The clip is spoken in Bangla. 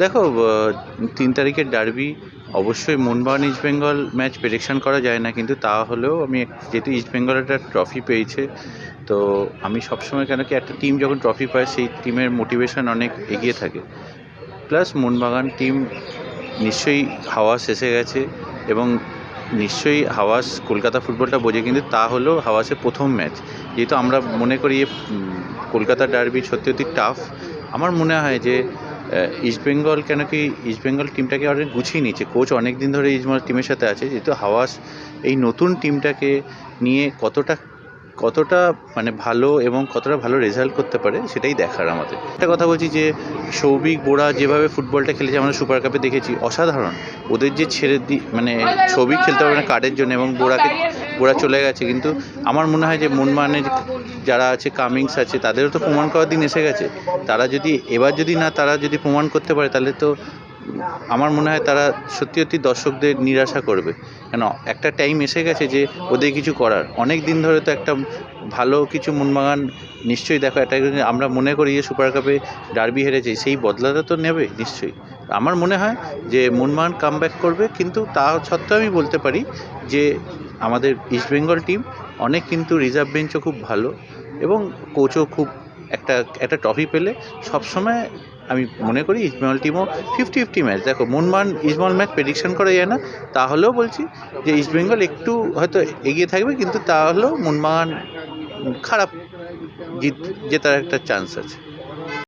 দেখো তিন তারিখের ডার্বি অবশ্যই Mohun Bagan East Bengal match prediction করা যায় না, কিন্তু তা হলেও আমি যেহেতু ইস্ট বেঙ্গল একটা ট্রফি পেয়েছে, তো আমি সবসময় কেন কি একটা টিম যখন ট্রফি পায়, সেই টিমের মোটিভেশন অনেক এগিয়ে থাকে। প্লাস মোহনবাগান টিম নিশ্চয়ই হাওয়াস এসে গেছে, এবং নিশ্চয়ই হাওয়াস কলকাতা ফুটবলটা বোঝে, কিন্তু তা হলেও হাওয়াসের প্রথম ম্যাচ যেহেতু আমরা মনে করি কলকাতা ডার্বি সত্যি অতি টাফ আমার মনে হয় যে ইস্টবেঙ্গল কেন কি ইস্টবেঙ্গল টিমটাকে অনেক গুছিয়ে নিচ্ছে? কোচ অনেক দিন ধরে ইস্টবেঙ্গল টিমের সাথে আছে, যেহেতু হাওয়াস এই নতুন টিমটাকে নিয়ে কতটা কতটা মানে ভালো এবং কতটা ভালো রেজাল্ট করতে পারে, সেটাই দেখার আমাদের। একটা কথা বলছি যে, সৌভিক বোরা যেভাবে ফুটবলটা খেলেছে, আমরা সুপার কাপে দেখেছি, অসাধারণ। ওদের যে ছেড়ে দি মানে সৌভিক খেলতে পারবে না কার্ডের জন্য এবং বোরাকে বোরা চলে গেছে, কিন্তু আমার মনে হয় যে মনমানের যারা আছে, কামিংস আছে, তাদেরও তো প্রমাণ করার দিন এসে গেছে। তারা যদি, এবার যদি না তারা যদি প্রমাণ করতে পারে, তাহলে তো আমার মনে হয় তারা সত্যি সত্যি দর্শকদের নিরাশা করবে। কেন, একটা টাইম এসে গেছে যে ওদের কিছু করার। অনেক দিন ধরে তো একটা ভালো কিছু মনবাগান নিশ্চয়ই দেখো, একটা আমরা মনে করি যে সুপার কাপে ডার্বি হেরেছে, সেই বদলাটা তো নেবে নিশ্চয়ই। আমার মনে হয় যে মনবাগান কাম করবে, কিন্তু তা সত্ত্বেও আমি বলতে পারি যে আমাদের ইস্টবেঙ্গল টিম অনেক কিন্তু রিজার্ভ বেঞ্চও খুব ভালো এবং কোচও খুব একটা একটা ট্রফি পেলে সবসময় আমি মনে করি ইস্টবেঙ্গল টিমও ফিফটি ফিফটি ম্যাচ দেখো মনমান ইস্টবেঙ্গল ম্যাচ প্রেডিকশন করা যায় না, তাহলেও বলছি যে ইস্টবেঙ্গল একটু হয়তো এগিয়ে থাকবে, কিন্তু তাহলেও মনমান খারাপ জিত জেতার একটা চান্স আছে।